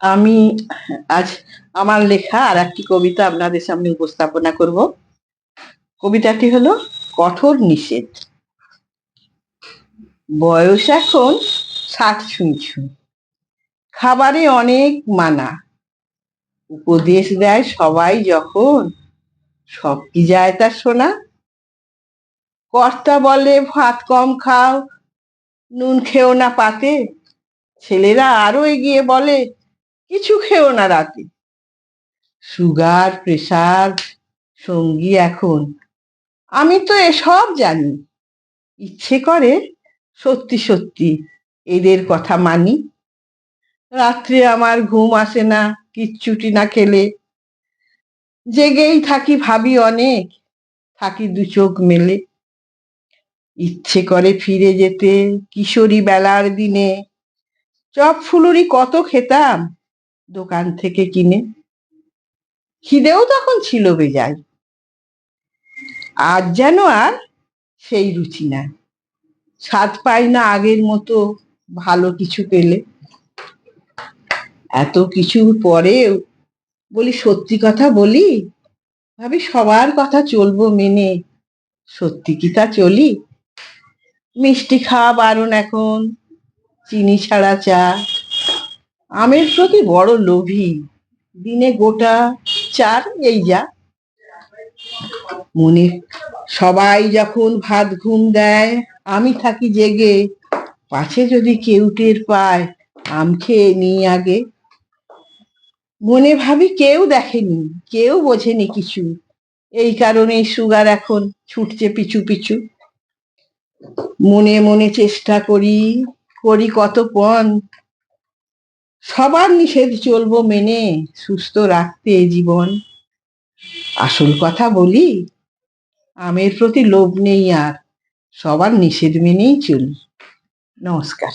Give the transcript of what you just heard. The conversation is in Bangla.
আমি আজ আমার লেখা আর একটি কবিতা আপনাদের সামনে উপস্থাপনা করব। কবিতাটি হলো কঠোর নিষেধ। বয়স এখন ষাট ছুঁই খাবারে অনেক মানা। উপদেশ দেয় সবাই যখন। সব কি যায় তা শোনা? কর্তা বলে, ভাত কম খাও, নুন খেও না পাতে। ছেলেরা আরও এগিয়ে বলে কিছু খেও না রাতে। সুগার, প্রেসার, সঙ্গী এখন। আমি তো এসব জানি। ইচ্ছে করে সত্যি সত্যি এদের কথা মানি। রাত্রে আমার ঘুম আসে না, কিচ্ছুটি না খেলে। জেগেই থাকি ভাবি অনেক, থাকি দু চোখ মেলে। ইচ্ছে করে ফিরে যেতে কিশোরী বেলার দিনে। চপ ফুলুরি কত খেতাম দোকান থেকে কিনে। খিদেও তখন ছিল বেজায়। আজ যেন আর সেই রুচি না স্বাদ পাই না আগের মতো ভালো কিছু পেলে। এত কিছুর পরেও বলি, সত্যি কথা বলি? ভাবি, সবার কথা চলবো মেনে। সত্যি কি তা চলি? মিষ্টি খাওয়া বারণ এখন, চিনি ছাড়া চা। আমের প্রতি বড় লোভী। দিনে গোটা চার এই যা। মনে, সবাই যখন ভাত ঘুম দেয়, আমি থাকি জেগে। পাছে যদি কেউ টের পায়, আম খেয়ে নিই আগে। মনে ভাবি কেউ দেখেনি, কেউ বোঝেনি কিছু। এই কারণেই সুগার এখন ছুটছে পিছু পিছু। মনে মনে চেষ্টা করি করি কত পণ। সবার নিষেধ চলবো মেনে, সুস্থ রাখতে জীবন। আসল কথা বলি, আমের প্রতি লোভ নেই আর, সবার নিষেধ মেনেই চলি। নমস্কার।